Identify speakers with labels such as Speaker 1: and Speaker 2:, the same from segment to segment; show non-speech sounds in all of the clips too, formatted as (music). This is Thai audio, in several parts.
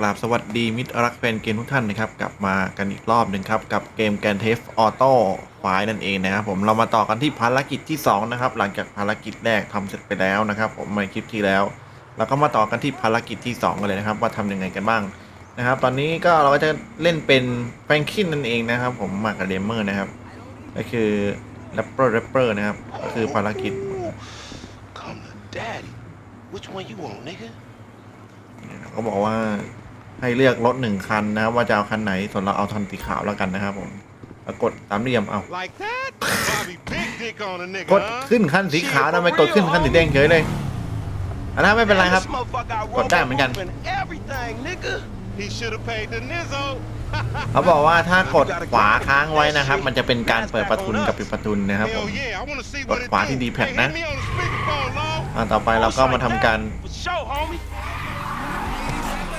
Speaker 1: กราบสวัสดีมิตรรักแฟนเกมทุกท่านนะครับ กลับมากันอีกรอบหนึ่งครับ กับเกมแกนเทฟออโต้ไฟนั่นเองนะครับผมเรามาต่อกันที่ภารกิจที่ 2 นะครับ หลังจากภารกิจแรกทำเสร็จไปแล้วนะครับ ผมในคลิปที่แล้วเราก็มาต่อกันที่ภารกิจที่ 2 กันเลยนะครับ ว่าทำยังไงกันบ้างนะครับ ตอนนี้ก็เราก็จะเล่นเป็นแฟรงคินนั่นเองนะครับ ผมมากับเดมเมอร์นะครับก็คือแรปเปอร์แรปเปอร์นะครับก็คือภารกิจ
Speaker 2: Come to daddy. Which one you want, nigga?
Speaker 1: เขาบอกว่า ให้เลือกรถหนึ่งคันนะครับว่าจะเอาคันไหนส่วนเราเอาคันสีขาวแล้วกันนะครับผมแล้วกดสามเหลี่ยมเอา
Speaker 3: Like that? Bobby big dick on a nigga,
Speaker 1: กด
Speaker 3: huh?
Speaker 1: ขึ้นคันสีขาวทำไมกดขึ้นคันสีแดงเฉยเลยอันนั้นไม่เป็นไรครับ
Speaker 2: This motherfucker got
Speaker 1: กดได้เหมือนกัน
Speaker 2: rope and everything, nigga.
Speaker 3: He should have paid the Nizzo.
Speaker 1: เขาบอกว่าถ้ากดขวาค้างไว้นะครับ มันจะเป็นการเปิดประทุนกับปิดประทุนนะครับผม
Speaker 3: Hell yeah, I want to see
Speaker 1: ก
Speaker 3: what
Speaker 1: ด
Speaker 3: it
Speaker 1: ขวา
Speaker 3: do.
Speaker 1: ที่ D-pad
Speaker 3: Hey,
Speaker 1: นะ
Speaker 3: hit me on the speakerphone, Long.
Speaker 1: อ่าต่อไปเราก็มาทำการ
Speaker 2: For sure, homie.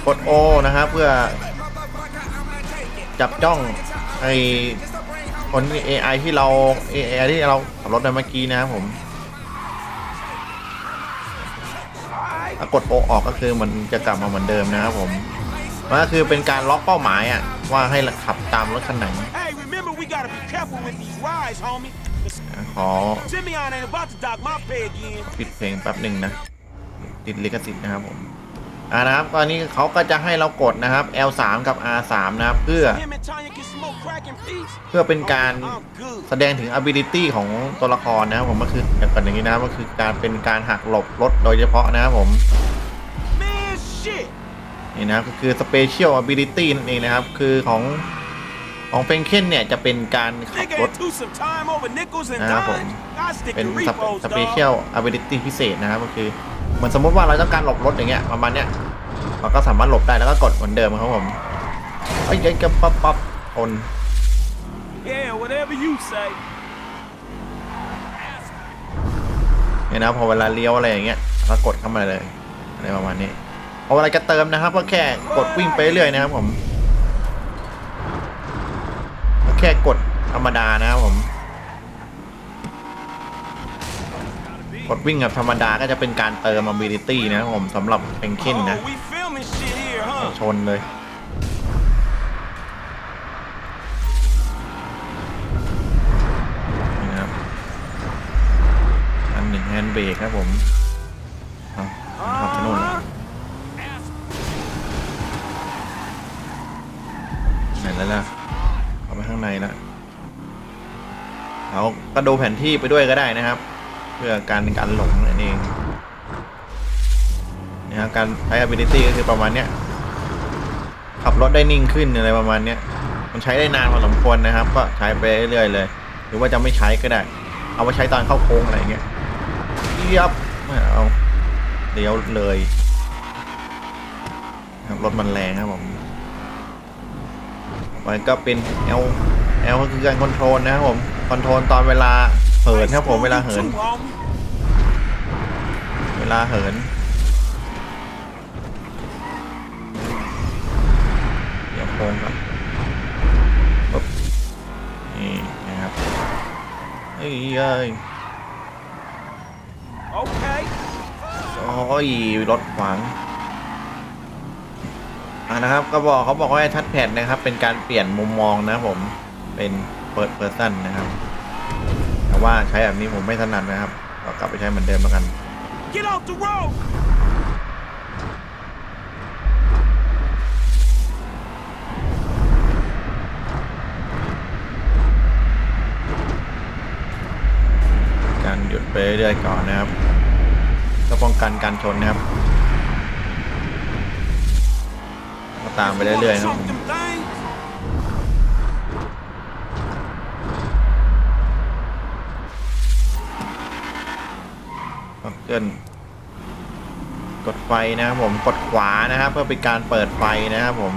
Speaker 1: กด O นะครับเพื่อจับจ้องไอคน AI ที่เรา AI ที่เราขับรถในเมื่อกี้นะครับผมถ้ากด O ออกก็คือมันจะกลับมาเหมือนเดิมนะครับผมมันก็คือเป็นการล็อกเป้าหมายอะว่าให้ขับตามรถคันไหน
Speaker 4: Hey, remember we gotta be careful with these rides, homie.
Speaker 1: ขอ
Speaker 4: Simeon ain't about to dock my pay again.
Speaker 1: ปิดเพลงแป๊บหนึ่งนะ ติดลิขสิทธิ์นะครับผม อ่านะครับตอนนี้เขาก็จะให้เรากดนะครับ L3 กับ R3 นะครับ เพื่อ
Speaker 4: Him and Tanya can smoke crack in peace.
Speaker 1: เพื่อเป็นการ
Speaker 4: I'm good.
Speaker 1: แสดงถึง ability ของตัวละครนะครับผมก็คือแบบกันอย่างนี้นะครับก็คือการเป็นการหักหลบรถโดยเฉพาะนะครับผม
Speaker 4: Man, shit.
Speaker 1: นี่นะครับก็คือ special ability นั่นเองนะครับ คือของของเฟนเคนเนี่ยจะเป็นการขับ
Speaker 4: Nigga
Speaker 1: รถ
Speaker 4: ain't too some time over nickels and
Speaker 1: นะครับผม
Speaker 4: dimes. I stick
Speaker 1: เป็น
Speaker 4: to repos, dog.
Speaker 1: special ability พิเศษนะครับก็คือ เหมือนสมมติว่าเราต้องการหลบรถอย่างเงี้ยประมาณเนี้ยเราก็สามารถหลบได้แล้วก็กดเหมือนเดิมครับผมไอ้ยยัยกับปั๊บปั๊บชน
Speaker 4: Yeah, whatever you say.
Speaker 1: เนี่ยนะพอเวลาเลี้ยวอะไรอย่างเงี้ยเรากดเข้ามาเลยอะไรประมาณนี้พอเวลาจะเติมนะครับก็แค่กดวิ่งไปเรื่อยนะครับผมก็แค่กดธรรมดานะครับผม กดวิ่งแบบธรรมดาก็จะเป็นการเติม ability นะครับผมสำหรับเพนเคนนะ
Speaker 4: Oh, we filming shit here, huh?
Speaker 1: ชนเลยนี่นะครับอันหนึ่งแฮนด์เบรกครับผมเอาขับไปนู่นแล้วไหนแล้วล่ะเอาไปข้างในละเราก็ดูแผนที่ไปด้วยก็ได้นะครับเพื่อการการหลงนั่นเองนะครับการใช้ ability ก็คือประมาณเนี้ยขับรถได้นิ่งขึ้นอะไรประมาณเนี้ยมันใช้ได้นานพอสมควรนะครับ ก็ใช้ไปเรื่อยๆเลย หรือว่าจะไม่ใช้ก็ได้ เอาไปใช้ตอนเข้าโค้งอะไรอย่างเงี้ยเยียบไม่เอาเลี้ยวเลยครับรถมันแรงครับผมต่อไปก็เป็น L L ก็คือการคอนโทรลนะครับผมคอนโทรลตอนเวลา เหินครับผมเวลาเหิน
Speaker 4: Too, homie.
Speaker 1: เวลาเหิน เดี๋ยวโค้งก่อนปุ๊บนี่นะครับเอ้ยเอ้ย
Speaker 4: Okay.
Speaker 1: โอ้ยรถขวางอ่านะครับก็บอกเขาบอกว่าทัชแพดนะครับ เป็นการเปลี่ยนมุมมองนะครับผมเป็นเปิดเพอร์ซันนะครับแต่ ว่าใช้แบบนี้ผมไม่ถนัดนะครับก็กลับไปใช้เหมือนเดิมแล้วกัน
Speaker 4: Get off the road.
Speaker 1: การหยุดไปเรื่อยๆก่อนนะครับก็ป้องกันการชนนะครับก็ตามไปเรื่อยๆนะครับผม
Speaker 4: Them things.
Speaker 1: ก็เคลื่อนกดไฟนะครับผมกดขวานะครับ เพื่อเป็นการเปิดไฟนะครับผม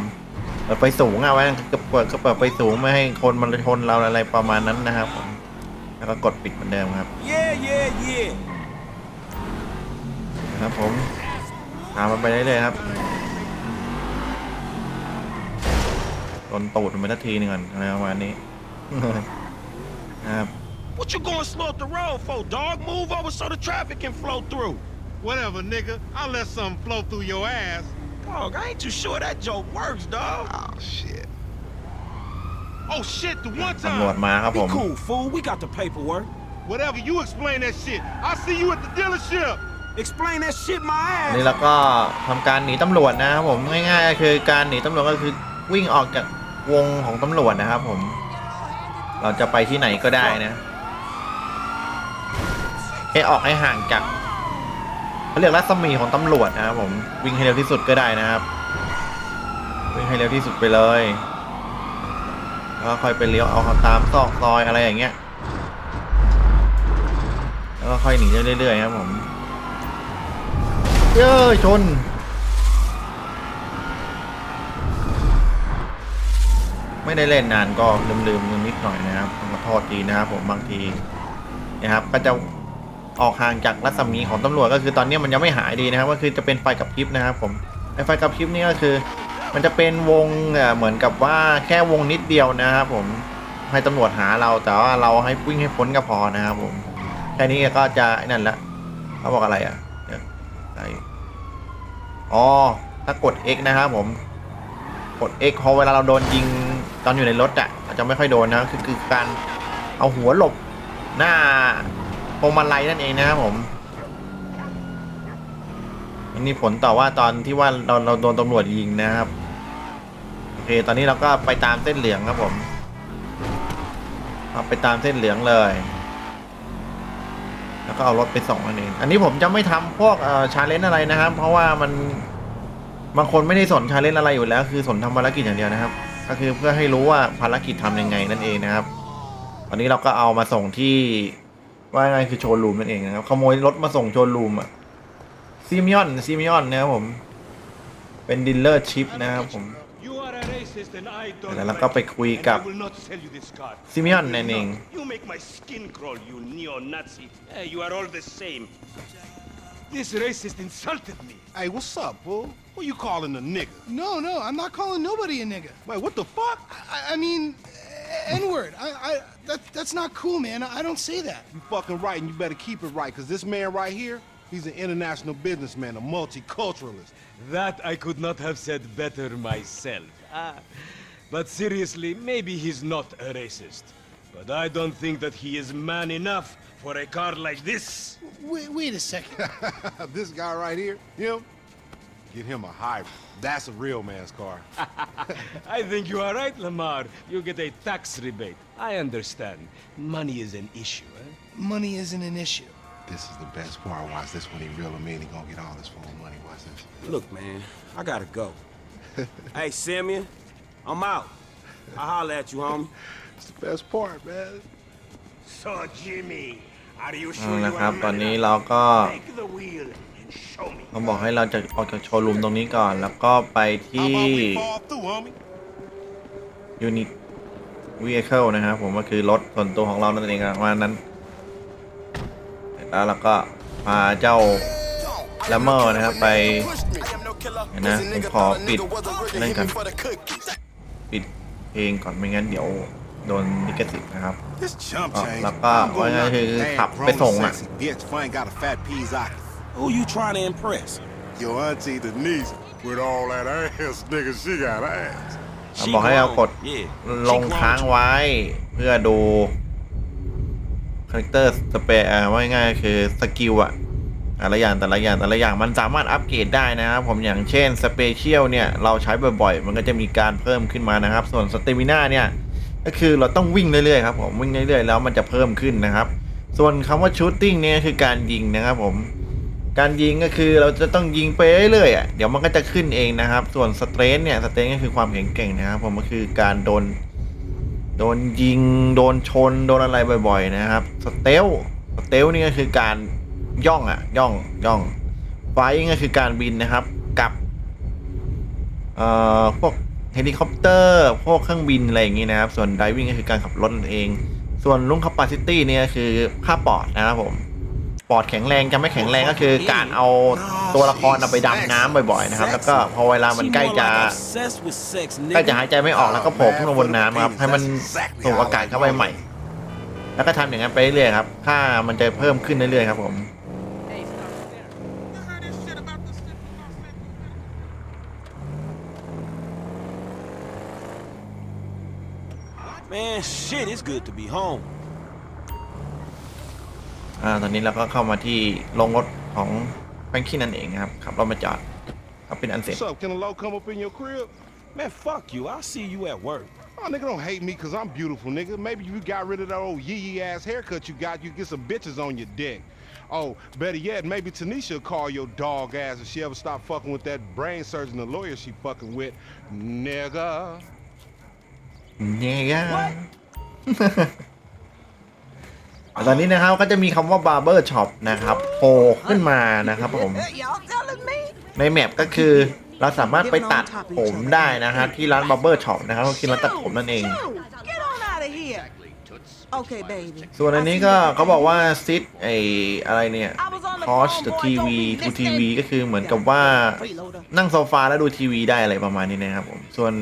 Speaker 1: เปิดไฟสูงเอาไว้ก็เปิดก็เปิดไฟสูงไม่ให้คนมันชนเราอะไรประมาณนั้นนะครับผมแล้วก็กดปิดเหมือนเดิมครับ
Speaker 4: Yeah, yeah, yeah.
Speaker 1: นะครับผมตามมันไปเรื่อยๆครับโดนตูดมันไปทักทีหนึงก่อนอะไรประมาณนี้นะครับ
Speaker 2: What you going slow up the road for, dog? Move over so the traffic can flow through.
Speaker 3: Whatever, nigga. I'll let something flow through your ass.
Speaker 4: Dog, I ain't too sure that joke works, dog.
Speaker 2: Oh shit.
Speaker 3: Oh shit, the one
Speaker 1: ตำรวจ
Speaker 3: time.
Speaker 1: มาครับ
Speaker 4: Be
Speaker 1: ผม
Speaker 4: cool, fool. We got the paperwork.
Speaker 3: Whatever, you explain that shit. I'll see you at the dealership.
Speaker 4: Explain that shit my
Speaker 1: อัน
Speaker 4: ass.
Speaker 1: นี้เราก็ทำการหนีตำรวจนะครับผมง่ายๆก็คือการหนีตำรวจก็คือวิ่งออกจากวงของตำรวจนะครับผม เราจะไปที่ไหนก็ได้นะ ให้ออกให้ห่างจากเขาเรียกรัศมีของตำรวจนะครับผมวิ่งให้เร็วที่สุดก็ได้นะครับ วิ่งให้เร็วที่สุดไปเลยแล้วก็ค่อยไปเลี้ยวเอาตามซอกซอยอะไรอย่างเงี้ย แล้วก็ค่อยหนีเรื่อยๆครับผมเย้ยชนไม่ได้เล่นนานก็ลืมๆนิดหน่อยนะครับขอโทษทีนะครับผมบางทีนะครับก็จะ ออกห่างจากรัศมีของตำรวจก็คือตอนนี้มันยังไม่หายดีนะครับ ก็คือจะเป็นไฟกับพริบนะครับผมไอไฟกับพริบนี่ก็คือ มันจะเป็นวงเหมือนกับว่าแค่วงนิดเดียวนะครับผมให้ตำรวจหาเราแต่ว่าเราให้วิ่งให้พ้นก็พอนะครับผมแค่นี้ก็จะนั่นละเขาบอกอะไรอะเดี๋ยวไหนอ๋อถ้ากด X นะครับผมกด X พอเวลาเราโดนยิงตอนอยู่ในรถอะอาจจะไม่ค่อยโดนนะคือคือการเอาหัวหลบหน้า วงมาลัยนั่นเองนะครับผมอันนี้ผลต่อว่าตอนที่ว่าเราเราโดนตำรวจยิงนะครับโอเคตอนนี้เราก็ไปตามเส้นเหลืองครับผมเอาไปตามเส้นเหลืองเลย แล้วก็เอารถไปส่งนั่นเองอันนี้ผมจะไม่ทำพวกเอ่อชาเลนจ์อะไรนะครับ เพราะว่ามันบางคนไม่ได้สนชาเลนจ์อะไรอยู่แล้ว คือสนทำภารกิจอย่างเดียวนะครับ ก็คือเพื่อให้รู้ว่าภารกิจทำยังไงนั่นเองนะครับ ตอนนี้เราก็เอามาส่งที่ ว่าไงคือโชว์รูมนั่นเองนะครับขโมยรถมาส่งโชว์รูมอะซิมิออนซิมิออนนะครับผม เป็นดีลเลอร์ชิพนะครับผม
Speaker 4: You are a racist and I don't
Speaker 1: แล้วก็ไปคุยกับ
Speaker 4: I will not sell you this car.
Speaker 1: ซิมิออนนั่นเอง
Speaker 4: You make my skin crawl, you neo-Nazi. Hey, you are all the same. This racist insulted me.
Speaker 3: Hey, what's up, fool? Who you calling a nigga?
Speaker 5: No, no, I'm not calling nobody a nigga.
Speaker 3: Wait, what the fuck?
Speaker 5: I, I mean, N word. I, I, that, that's not cool, man. I don't say that.
Speaker 3: You fucking right, and you better keep it right, because this man right here, he's an international businessman, a multiculturalist.
Speaker 4: That I could not have said better myself. Ah, but seriously, maybe he's not a racist. But I don't think that he is man enough for a car like this.
Speaker 5: Wait, wait a second. (laughs)
Speaker 3: this guy right here, him, get him a hybrid. That's a real man's car. (laughs)
Speaker 4: I think you are right, Lamar. You get a tax rebate. I understand. Money is an issue, eh?
Speaker 5: Money isn't an issue.
Speaker 3: This is the best part. Watch this when he reel him in. He gonna get all his phone money. Watch this.
Speaker 6: Look, man, I gotta go. (laughs) hey, Simeon, I'm out. I'll holler at you, homie.
Speaker 3: It's the best part, man.
Speaker 4: So, Jimmy, are you
Speaker 1: เอา
Speaker 4: sure
Speaker 1: ละ
Speaker 4: you
Speaker 1: ครับ
Speaker 4: are
Speaker 1: ตอน
Speaker 4: man
Speaker 1: นี้
Speaker 4: enough?
Speaker 1: เราก็ เขาบอกให้เราจะออกจากโชว์รูมตรงนี้ก่อน แล้วก็ไปที่ ยูนิ vehicle นะครับผมก็คือรถส่วนตัวของเรานั่นเองประมาณนั้น แล้วเราก็พาเจ้าแลมเมอร์นะครับไปนะผมขอปิดนั่นก่อนปิดเพลงก่อนไม่งั้นเดี๋ยวโดนลิขสิทธิ์นะครับ
Speaker 3: This chump
Speaker 1: Oh,
Speaker 3: change.
Speaker 1: like that.
Speaker 3: I'm gonna
Speaker 1: Why
Speaker 3: knock
Speaker 1: not
Speaker 3: his
Speaker 1: he
Speaker 3: damn
Speaker 1: ขับไปส่งอะ
Speaker 3: sexy bitch if I ain't got a fat peas eye.
Speaker 6: Who you trying to impress?
Speaker 3: Your auntie Denise, with all that ass, nigga, she got ass.
Speaker 1: เขาบอกให้เรากด
Speaker 6: Yeah.
Speaker 1: ลงค้างไว้ เพื่อดูคาแรคเตอร์สเปรว่าง่ายๆคือสกิลอะแต่ละอย่างแต่ละอย่างแต่ละอย่างมันสามารถอัปเกรดได้นะครับผมอย่างเช่นสเปเชียลเนี่ยเราใช้บ่อยๆ มันก็จะมีการเพิ่มขึ้นมานะครับ ส่วนสเตมิน่าเนี่ย ก็คือเราต้องวิ่งเรื่อยๆครับผมวิ่งเรื่อยๆแล้วมันจะเพิ่มขึ้นนะครับ ส่วนคำว่าชูตติ้งเนี่ยคือการยิงนะครับผม การยิงก็คือเราจะต้องยิงไปเรื่อยๆอะเดี๋ยวมันก็จะขึ้นเองนะครับ ส่วนสเตรนเนี่ยสเตรนก็คือความแข็งแกร่งนะครับผมก็คือการโดน โดนยิง โดนชน โดนอะไรบ่อย ๆ นะครับสเตลสเตลนี่ก็คือการย่องอะ ย่องย่องไฟท์ก็คือการบินนะครับกับเอ่อพวกเฮลิคอปเตอร์พวกเครื่องบินอะไรอย่างนี้นะครับ ส่วนไดวิ่งก็คือการขับรถเอง ส่วนลุงคาปาซิตี้เนี่ยคือค่าปอดนะครับผม ปอดแข็งแรงจะไม่แข็งแรงก็คือการเอาตัวละครเอาไปดำน้ำบ่อยๆนะครับ แล้วก็พอเวลามันใกล้จะใกล้จะหายใจไม่ออกแล้วก็โผล่ขึ้นมาบนน้ำครับให้มันสูบอากาศเข้าไปใหม่ แล้วก็ทำอย่างนั้นไปเรื่อยๆครับค่ามันจะเพิ่มขึ้นเรื่อยๆครับผม
Speaker 6: Man shit, it's good to be home.
Speaker 1: อ่าตอนนี้เราก็เข้ามาที่โรงรถของแฟรงกี้นั่นเองนะครับขับรถมาจอดก็เป็นอันเสร็จ
Speaker 3: What's up? Can a low come up in your crib?
Speaker 6: Man, fuck you. I'll see you at work.
Speaker 3: Oh, nigga, don't hate me because I'm beautiful, nigga. Maybe you got rid of that old yee yee ass haircut you got, you get some bitches on your dick. Oh, better yet, maybe Tanisha will call your dog ass if she ever stop fucking with that brain surgeon, the lawyer she fucking with. Nigga.
Speaker 1: เนี่ย ตอนนี้นะครับก็จะมีคำว่า barber shop นะครับโผล่ขึ้นมานะครับผม ในแมปก็คือเราสามารถไปตัดผมได้นะครับที่ร้าน barber shop นะครับก็คือร้านตัดผมนั่นเอง ส่วนอันนี้ก็เขาบอกว่าซิดไออะไรเนี่ย
Speaker 7: I was on the
Speaker 1: คอ
Speaker 7: phone,
Speaker 1: ส
Speaker 7: boy,
Speaker 1: ทีวีทูทีวีก็คือเหมือนกับว่านั่งโซฟาแล้วดูทีวีได้อะไรประมาณนี้นะครับผมส่วน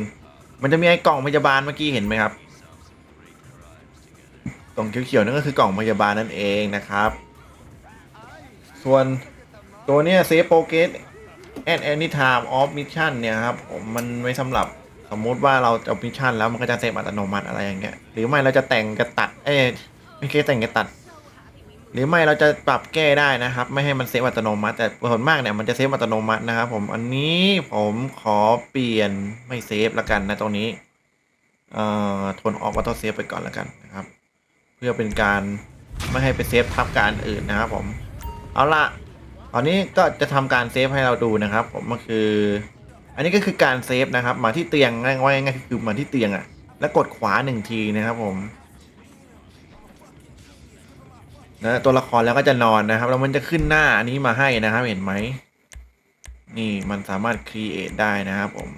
Speaker 1: มันจะมีไอ้กล่องพยาบาลเมื่อกี้เห็นไหมครับ กล่องเขียวๆนั่นก็คือกล่องพยาบาลนั่นเองนะครับ ส่วนตัวเนี้ยเซฟโปเกตแอดแอนิทามออฟมิชชั่นเนี่ยครับผมมันไว้สำหรับสมมุติว่าเราจะมิชชั่นแล้วมันก็จะเซฟอัตโนมัติอะไรอย่างเงี้ยหรือไม่เราจะแต่งกระตัดเอ้ยไม่ใช่แต่งกระตัด หรือไม่เราจะปรับแก้ได้นะครับ ไม่ให้มันเซฟอัตโนมัติ แต่ส่วนมากเนี่ยมันจะเซฟอัตโนมัตินะครับผมอันนี้ผมขอเปลี่ยนไม่เซฟละกันนะตรงนี้เอ่อทนออกวัตเซฟไปก่อนละกัน พื่อเป็นการไม่ให้ไปเซฟทับการอื่นนะครับผมเอาละตอนนี้ก็จะทำการเซฟให้เราดูนะครับผมก็คือ อันนี้ก็คือการเซฟนะครับ มาที่เตียงง่ายๆง่ายคือมาที่เตียงอะ่ะ แล้วกดขวาหนึ่งทีนะครับผมนะตัวละครแล้วก็จะนอนนะครับ แล้วมันจะขึ้นหน้าอันนี้มาให้นะครับ เห็นไหมนี่มันสามารถ create ได้นะครับผม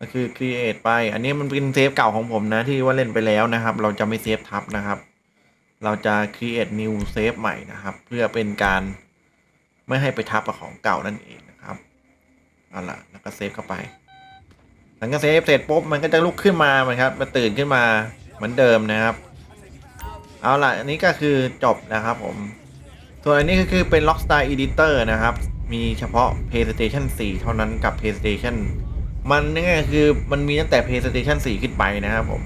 Speaker 1: ก็คือ create ไป อันนี้มันเป็นเซฟเก่าของผมนะที่ว่าเล่นไปแล้วนะครับ เราจะไม่เซฟทับนะครับ เราจะ create new save ใหม่นะครับ เพื่อเป็นการไม่ให้ไปทับกับของเก่านั่นเองนะครับเอาล่ะแล้วก็เซฟเข้าไปหลังจากเซฟเสร็จปุ๊บมันก็จะลุกขึ้นมาเหมือนครับมาตื่นขึ้นมาเหมือนเดิมนะครับ เอาล่ะอันนี้ก็คือจบนะครับผมส่วนอันนี้ก็คือเป็น Rockstar Editor นะครับ มีเฉพาะ PlayStation 4 เท่านั้นกับ PlayStation มันง่ายคือมันมีตั้งแต่ PlayStation 4 ขึ้นไปนะครับผม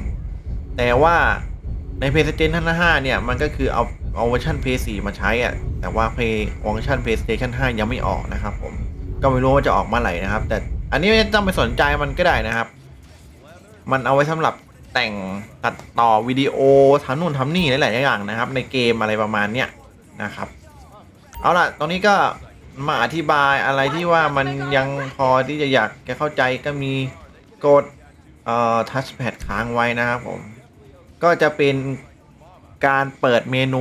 Speaker 1: แต่ว่าใน PlayStation 5 เนี่ย มันก็คือเอาเอาเวอร์ชัน PS4 มาใช้อะแต่ว่า Play เวอร์ชัน PlayStation 5 ยังไม่ออกนะครับผม ก็ไม่รู้ว่าจะออกเมื่อไหร่นะครับ แต่อันนี้ไม่ต้องไปสนใจมันก็ได้นะครับ มันเอาไว้สำหรับแต่งตัดต่อวิดีโอทำนู่นทำนี่หลายๆอย่างนะครับ ในเกมอะไรประมาณเนี้ยนะครับ เอาล่ะตรงนี้ก็ มาอธิบายอะไรที่ว่ามันยังพอที่จะอยากจะเข้าใจก็มีกดเอ่อทัชแพดค้างไว้นะครับผม ก็จะเป็นการเปิดเมนู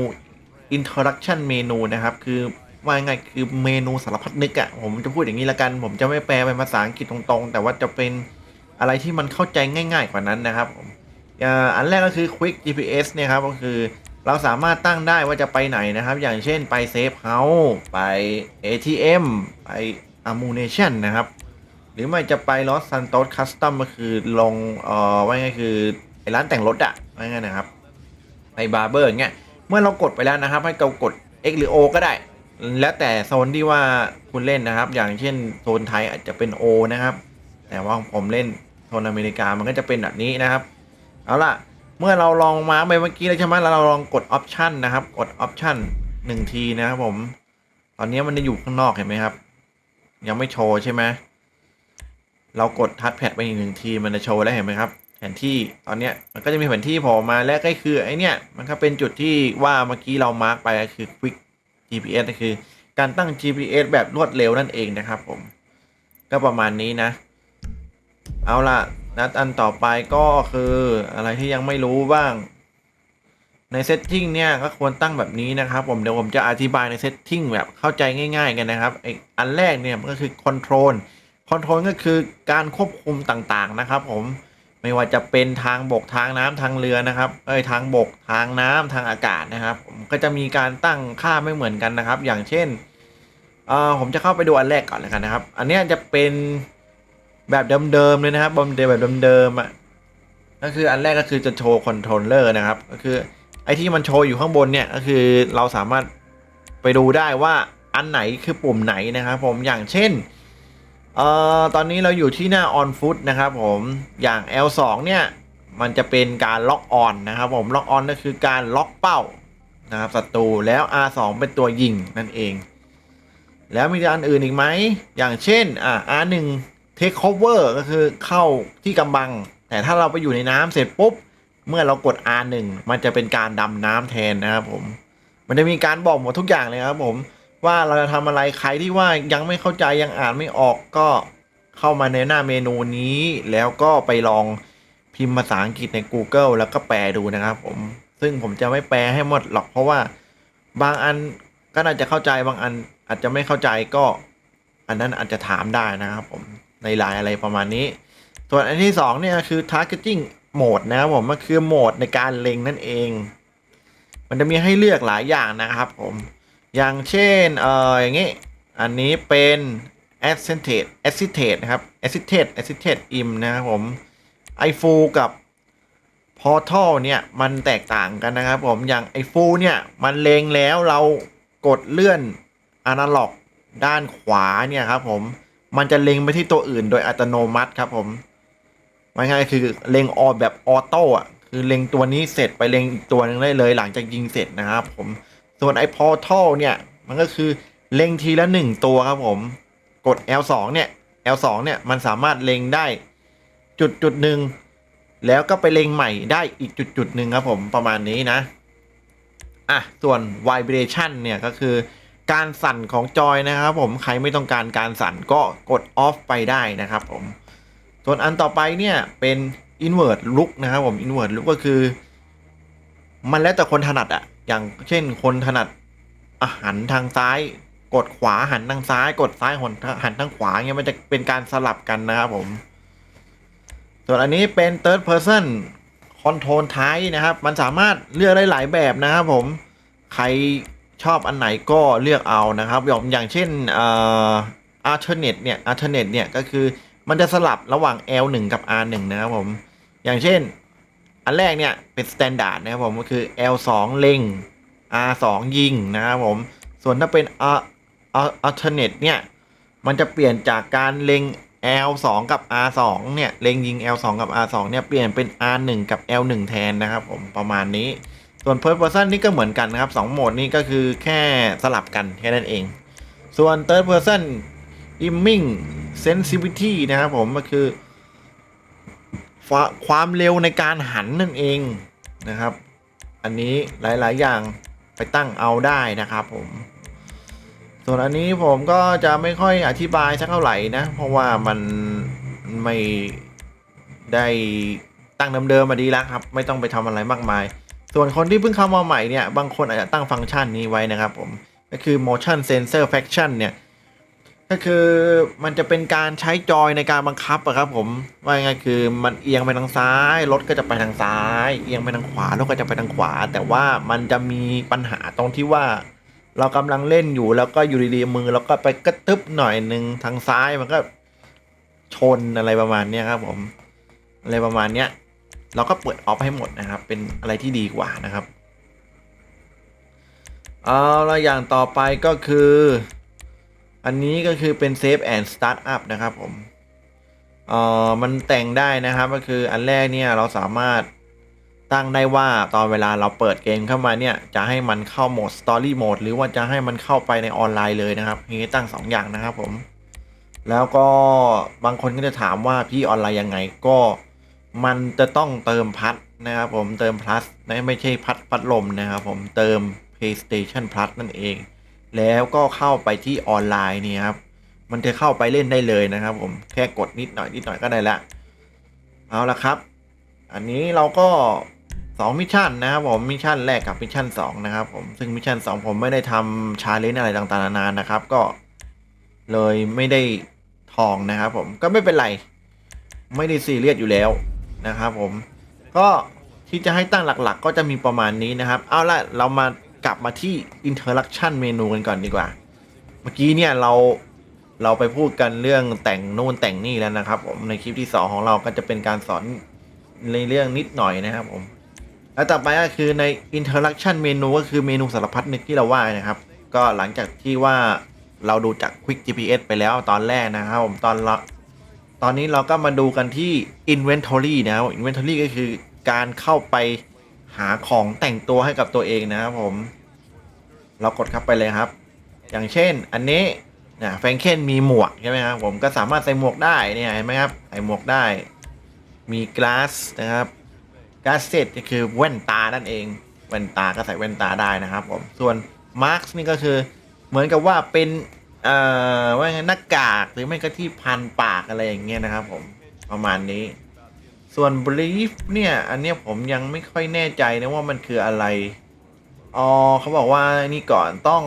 Speaker 1: introduction เมนูนะครับ คือว่าง่ายๆคือเมนูสารพัดนึกอะ่ะผมจะพูดอย่างนี้ละกัน ผมจะไม่แปลเป็นภาษาอังกฤษตรงๆ แต่ว่าจะเป็นอะไรที่มันเข้าใจง่าย ๆ กว่านั้นนะครับผมอันแรกก็คือ quick GPS เนี่ยครับก็คือ เราสามารถตั้งได้ว่าจะไปไหนนะครับ อย่างเช่นไป safe house ไป ATM ไป ammunition นะครับ หรือไม่จะไป Los Santos Custom ก็คือลงเอ่อว่าไงคือไอร้านแต่งรถอะว่าไงนะครับไปบาร์เบอร์เงี้ยเมื่อเรากดไปแล้วนะครับ ให้เรากด X หรือ O ก็ได้ แล้วแต่โซนที่ว่าคุณเล่นนะครับ อย่างเช่นโซนไทยอาจจะเป็น O นะครับ แต่ว่าผมเล่นโซนอเมริกามันก็จะเป็นแบบนี้นะครับ เอาล่ะ เมื่อเราลองมาร์กไปเมื่อกี้แล้วใช่ไหมแล้วเราลองกด Option นะครับ กด Option หนึ่งทีนะครับผม ตอนนี้มันจะอยู่ข้างนอกเห็นไหมครับ ยังไม่โชว์ใช่ไหมเรากดทัชแพดไปอีกหนึ่งทีมันจะโชว์แล้วเห็นไหมครับแผนที่ตอนเนี้ยมันก็จะมีแผนที่โผล่มาและก็คือไอเนี้ยมันก็เป็นจุดที่ว่าเมื่อกี้เรามาร์กไปคือ Quick GPS ก็คือ การตั้ง GPS แบบรวดเร็วนั่นเองนะครับผม ก็ประมาณนี้นะ เอาล่ะ นัดอันต่อไปก็คืออะไรที่ยังไม่รู้บ้าง ในเซตติ้งเนี่ยก็ควรตั้งแบบนี้นะครับ ผมเดี๋ยวผมจะอธิบายในเซตติ้งแบบเข้าใจง่ายๆกันนะครับไออันแรกเนี่ยมันก็คือคอนโทรลคอนโทรลก็คือการควบคุมต่างๆนะครับ ผมไม่ว่าจะเป็นทางบกทางน้ำทางเรือนะครับเอ้ยทางบกทางน้ำทางอากาศนะครับ ผมก็จะมีการตั้งค่าไม่เหมือนกันนะครับ อย่างเช่นเอ่อผมจะเข้าไปดูอันแรกก่อนแล้วกันนะครับ อันเนี้ยจะเป็น แบบเดิมๆเลยนะครับบอมเดแบบเดิมๆอะก็คืออันแรกก็คือจะโชว์คอนโทรลเลอร์นะครับ ก็คือไอที่มันโชว์อยู่ข้างบนเนี่ยก็คือเราสามารถไปดูได้ว่าอันไหนคือปุ่มไหนนะครับผมอย่างเช่นเอ่อตอนนี้เราอยู่ที่หน้า on foot นะครับผมอย่าง L2 เนี่ยมันจะเป็นการล็อกออนนะครับผมล็อกออนก็คือการล็อกเป้านะครับศัตรูแล้ว R2 เป็นตัวยิงนั่นเอง แล้วมีอันอื่นอีกไหมอย่างเช่นอ่า R1 take cover ก็คือเข้าที่กำบัง แต่ถ้าเราไปอยู่ในน้ำเสร็จปุ๊บ เมื่อเรากด R1 มันจะเป็นการดำน้ำแทนนะครับผม มันจะมีการบอกหมดทุกอย่างเลยครับผม ว่าเราจะทำอะไรใครที่ว่ายังไม่เข้าใจยังอ่านไม่ออกก็เข้ามาในหน้าเมนูนี้ แล้วก็ไปลองพิมพ์ภาษาอังกฤษใน Google แล้วก็แปลดูนะครับผม ซึ่งผมจะไม่แปลให้หมดหรอกเพราะว่าบางอันก็น่าจะเข้าใจบางอันอาจจะไม่เข้าใจก็ อันนั้นอาจจะถามได้นะครับผม ในไลน์อะไรประมาณนี้ ส่วนอันที่สองเนี่ยคือ targeting mode นะครับผมมันคือโหมดในการเล็งนั่นเอง มันจะมีให้เลือกหลายอย่างนะครับผม อย่างเช่นเอออย่างงี้ อันนี้เป็น acetate acetate นะครับ acetate acetate im นะครับผม i f u กับ portal เนี่ยมันแตกต่างกันนะครับผม อย่าง i f u เนี่ยมันเลงแล้วเรากดเลื่อน analog ด้านขวาเนี่ยครับผม มันจะเล็งไปที่ตัวอื่นโดยอัตโนมัติครับผมว่าง่ายๆคือเล็งออแบบออโต้อะคือเล็งตัวนี้เสร็จไปเล็งอีกตัวหนึงได้เลยหลังจากยิงเสร็จนะครับผมส่วนไอ้ portal เนี่ย มันก็คือเล็งทีละหนึ่งตัวครับผม กด L2 เนี่ย L2 เนี่ยมันสามารถเล็งได้จุดจุดหนึ่งแล้วก็ไปเล็งใหม่ได้อีกจุดจุดหนึ่งครับผมประมาณนี้นะ อะ ส่วน vibration เนี่ยก็คือ การสั่นของจอยนะครับผมใครไม่ต้องการการสั่นก็กด off ไปได้นะครับผมส่วนอันต่อไปเนี่ยเป็น invert look นะครับผม invert look ก็คือ มันแล้วแต่คนถนัดอะอย่างเช่นคนถนัดอาหันทางซ้าย กดขวาหันทางซ้าย กดซ้ายหันหันทางขวาเงี้ยมันจะเป็นการสลับกันนะครับผม ส่วนอันนี้เป็น third person control type นะครับ มันสามารถเลือกได้หลายแบบนะครับผมใคร ชอบอันไหนก็เลือกเอานะครับอย่างอย่างเช่นอ่อ alternate เนี่ย alternate เนี่ยก็คือมันจะสลับระหว่าง L1 กับ R1 นะครับผม อย่างเช่น อันแรกเนี่ยเป็น standard นะครับผมก็คือ L2 เล็ง R2 ยิงนะครับผม ส่วนถ้าเป็น R alternate เนี่ย มันจะเปลี่ยนจากการเล็ง L2 กับ R2 เนี่ย เล็งยิง L2 กับ R2 เนี่ย เปลี่ยนเป็น R1 กับ L1 แทนนะครับผมประมาณนี้ ส่วน First Person นี่ก็เหมือนกันนะครับ2โหมดนี้ก็คือแค่สลับกันแค่นั้นเอง ส่วน Third Person Imaging Sensitivity นะครับผมก็คือ ความเร็วในการหันนั่นเองนะครับ อันนี้หลาย ๆ อย่างไปตั้งเอาได้นะครับผม ส่วนอันนี้ผมก็จะไม่ค่อยอธิบายสักเท่าไหร่นะ เพราะว่ามันไม่ได้ตั้งเดิมๆมาดีแล้วครับ ไม่ต้องไปทำอะไรมากมาย ส่วนคนที่เพิ่งเข้ามาใหม่เนี่ย บางคนอาจจะตั้งฟังก์ชันนี้ไว้นะครับผม ก็คือ motion sensor fraction เนี่ย ก็คือมันจะเป็นการใช้จอยในการบังคับอะครับผม ว่าไงคือมันเอียงไปทางซ้าย รถก็จะไปทางซ้าย เอียงไปทางขวารถก็จะไปทางขวา แต่ว่ามันจะมีปัญหาตรงที่ว่า เรากำลังเล่นอยู่แล้วก็อยู่ดีๆมือเราก็ไปกระตึบหน่อยหนึ่งทางซ้ายมันก็ชนอะไรประมาณนี้ครับผม อะไรประมาณเนี้ย เราก็เปิดออฟให้หมดนะครับ เป็นอะไรที่ดีกว่านะครับ เอาละอย่างต่อไปก็คือ อันนี้ก็คือเป็น Save and Start Up นะครับผมเอ่อมันแต่งได้นะครับก็คืออันแรกเนี่ยเราสามารถตั้งได้ว่าตอนเวลาเราเปิดเกมเข้ามาเนี่ย จะให้มันเข้าโหมด Story Mode หรือว่าจะให้มันเข้าไปในออนไลน์เลยนะครับนี้ตั้ง 2 อย่างนะครับผม แล้วก็บางคนก็จะถามว่าพี่ออนไลน์ยังไงก็ มันจะต้องเติมพัดนะครับผมเติม plus นะไม่ใช่พัดพัดลมนะครับผมเติม PlayStation Plus นั่นเอง แล้วก็เข้าไปที่ออนไลน์นี่ครับ มันจะเข้าไปเล่นได้เลยนะครับ ผมแค่กดนิดหน่อยนิดหน่อยก็ได้ละ เอาละครับ อันนี้เราก็2มิชชั่นนะครับผมมิชชั่นแรกกับมิชชั่น2นะครับผมซึ่งมิชชั่น2 ผมไม่ได้ทำชาเลนจ์อะไรต่างๆนานานะครับ ก็เลยไม่ได้ทองนะครับผมก็ไม่เป็นไร ไม่ได้ซีเรียสอยู่แล้ว นะครับผมก็ที่จะให้ตั้งหลักๆ ก็จะมีประมาณนี้นะครับ เอาละเรามากลับมาที่ interaction เมนูกันก่อนดีกว่า เมื่อกี้เนี่ยเราเราไปพูดกันเรื่องแต่งโน่นแต่งนี่แล้วนะครับผมในคลิปที่ 2 ของเราก็จะเป็นการสอนในเรื่องนิดหน่อยนะครับผมแล้วต่อไปก็คือใน interaction เมนูก็คือเมนูสารพัดนึกที่เราว่านะครับ ก็หลังจากที่ว่าเราดูจาก Quick GPS ไปแล้วตอนแรกนะครับผมตอนละ ตอนนี้เราก็มาดูกันที่ inventory นะครับ inventory ก็คือการเข้าไปหาของแต่งตัวให้กับตัวเองนะครับผม เรากดเข้าไปเลยครับ อย่างเช่น อันนี้นะแฟรงเคนมีหมวกใช่ไหมครับผมก็สามารถใส่หมวกได้นี่เห็นไหมครับใส่หมวกได้ มีกลาสนะครับกลาสเซตก็คือแว่นตานั่นเอง แว่นตาก็ใส่แว่นตาได้นะครับผมส่วนมาร์กนี่ก็คือเหมือนกับว่าเป็น เอ่อว่าไงหน้ากากหรือไม่ก็ที่พันปากอะไรอย่างเงี้ยนะครับ ผมประมาณนี้ ส่วน brief เนี่ย อันเนี้ยผมยังไม่ค่อยแน่ใจนะว่ามันคืออะไรอ๋อเขาบอกว่านี่ก่อนต้อง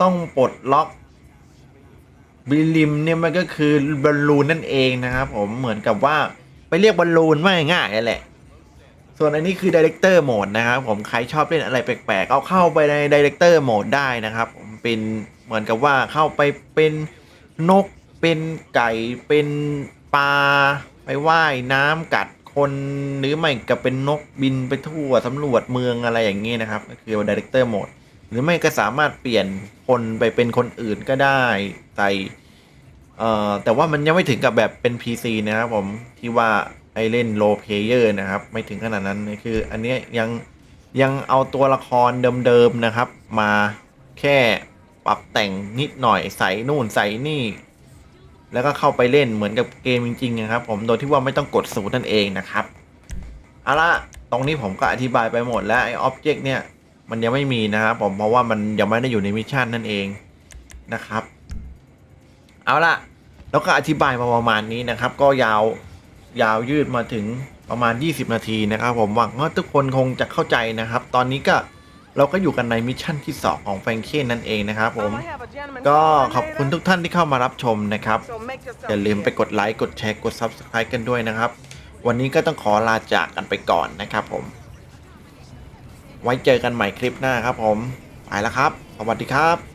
Speaker 1: ต้องปลดล็อกบิลิมเนี่ยมันก็คือบอลลูนนั่นเองนะครับผมเหมือนกับว่าไปเรียกบอลลูนไม่ง่ายแหละ ส่วนอันนี้คือ Director Mode นะครับผมใครชอบเล่นอะไรแปลกๆเอาเข้าไปใน Director Mode ได้นะครับผม เป็นเหมือนกับว่าเข้าไปเป็นนกเป็นไก่เป็นปลาไปว่ายน้ำกัดคนหรือไม่ก็เป็นนกบินไปทั่วสำรวจเมืองอะไรอย่างนี้นะครับ ก็คือ Director Mode หรือไม่ก็สามารถเปลี่ยนคนไปเป็นคนอื่นก็ได้ใส่เออแต่ว่ามันยังไม่ถึงกับแบบเป็น PC นะครับผมที่ว่าไอเล่นโลเพเยอร์นะครับ ไม่ถึงขนาดนั้นคือ อันนี้ยังยังเอาตัวละครเดิมๆนะครับ มา แค่ปรับแต่งนิดหน่อยใส่นู่นใส่นี่ แล้วก็เข้าไปเล่นเหมือนกับเกมจริงๆนะครับ ผมโดยที่ว่าไม่ต้องกดสูตรนั่นเองนะครับเอาละตรงนี้ผมก็อธิบายไปหมดแล้วไอ้อ็อบเจกต์เนี่ยมันยังไม่มีนะครับผมเพราะว่ามันยังไม่ได้อยู่ในมิชชั่นนั่นเองนะครับ เอาละแล้วก็อธิบายมาประมาณนี้นะครับ ก็ยาวยาวยืดมาถึงประมาณ 20 นาทีนะครับ ผมหวังว่าทุกคนคงจะเข้าใจนะครับ ตอนนี้ก็ เราก็อยู่กันในมิชชั่นที่ 2 ของแฟรงเคนนั่นเองนะครับผม ก็ขอบคุณทุกท่านที่เข้ามารับชมนะครับ อย่าลืมไปกดไลค์ กดแชร์ กด Subscribe กันด้วยนะครับ วันนี้ก็ต้องขอลาจากกันไปก่อนนะครับผม ไว้เจอกันใหม่คลิปหน้าครับผม ไปแล้วครับ สวัสดีครับ